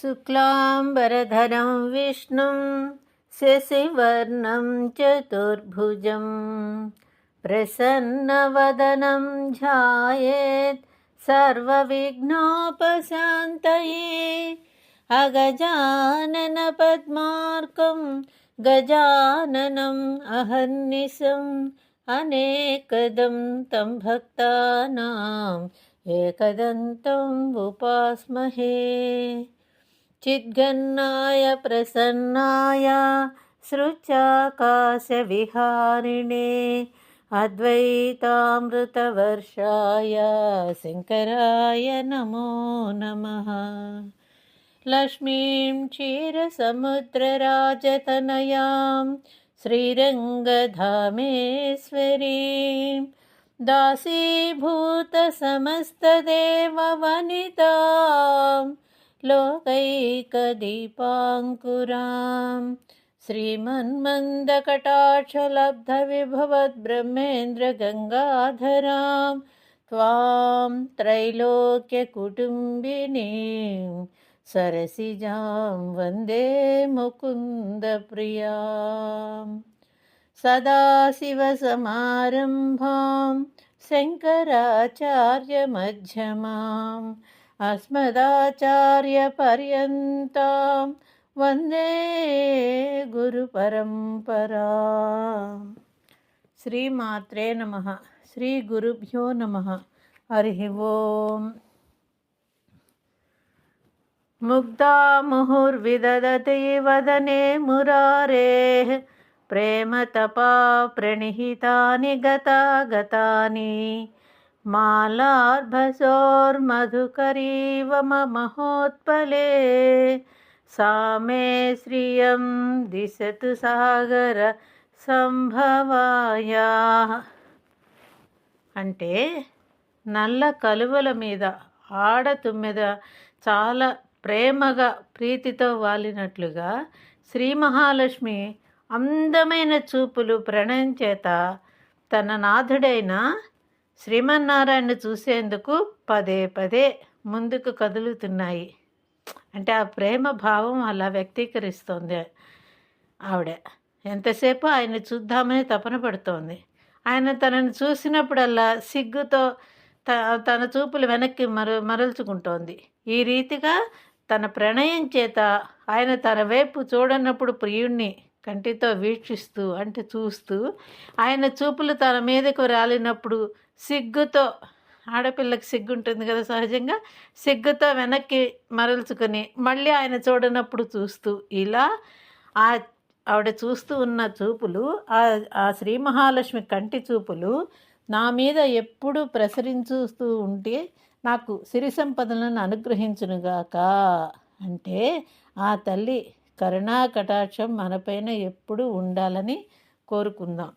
शुक्लाम्बरधरं विष्णुं शशिवर्णं चतुर्भुजं प्रसन्नवदनं ध्यायेत् सर्वविघ्नोपशान्तये अगजाननपद्मार्कं गजाननम् अहर्निशम् अनेकदं तं भक्तानाम् एकदन्तम् उपास्महे चिद्गन्नाय प्रसन्नाय सृचाकाशविहारिणे अद्वैतामृतवर्षाय शङ्कराय नमो नमः लक्ष्मीं क्षीरसमुद्रराजतनयां श्रीरङ्गधामेश्वरीं दासीभूतसमस्तदेववनितां लोकैकदीपाङ्कुरां श्रीमन्मन्दकटाक्षलब्धविभवद्ब्रह्मेन्द्रगङ्गाधरां त्वां त्रैलोक्यकुटुम्बिनीं सरसिजां वन्दे मुकुन्दप्रियां सदाशिवसमारम्भां शङ्कराचार्यमध्यमाम् अस्मदाचार्यपर्यन्तां वन्दे गुरुपरम्परा श्रीमात्रे नमः श्रीगुरुभ्यो नमः हरिः ओम् मुग्धा मुहुर्विदधति वदने मुरारेः प्रेमतपा प्रणिहितानि गता गतानि मालार्भसोर्मधुकरीव महोत्पले सा मे श्रियं दिशतु సాగర సంభవాయా అంటే నల్ల కలువల మీద ఆడ తుమ్మెద చాలా ప్రేమగా ప్రీతితో వాలినట్లుగా శ్రీ మహాలక్ష్మి అందమైన చూపులు ప్రణయం చేత తన నాథుడైన శ్రీమన్నారాయణ చూసేందుకు పదే పదే ముందుకు కదులుతున్నాయి. అంటే ఆ ప్రేమ భావం అలా వ్యక్తీకరిస్తోంది ఆవిడ. ఎంతసేపు ఆయన చూద్దామని తపన పడుతోంది. ఆయన తనను చూసినప్పుడల్లా సిగ్గుతో త తన చూపులు వెనక్కి మర మరల్చుకుంటోంది. ఈ రీతిగా తన ప్రణయం చేత ఆయన తన వైపు చూడనప్పుడు ప్రియుణ్ణి కంటితో వీక్షిస్తూ అంటే చూస్తూ ఆయన చూపులు తన మీదకు రాలినప్పుడు సిగ్గుతో ఆడపిల్లకి సిగ్గు ఉంటుంది కదా సహజంగా సిగ్గుతో వెనక్కి మరల్చుకొని మళ్ళీ ఆయన చూడనప్పుడు చూస్తూ ఇలా ఆ ఆవిడ చూస్తూ ఉన్న చూపులు ఆ ఆ శ్రీ మహాలక్ష్మి కంటి చూపులు నా మీద ఎప్పుడు ప్రసరించుస్తూ ఉంటే నాకు సిరి సంపదలను అనుగ్రహించునుగాక. అంటే ఆ తల్లి కరుణా కటాక్షం మనపైన ఎప్పుడు ఉండాలని కోరుకుందాం.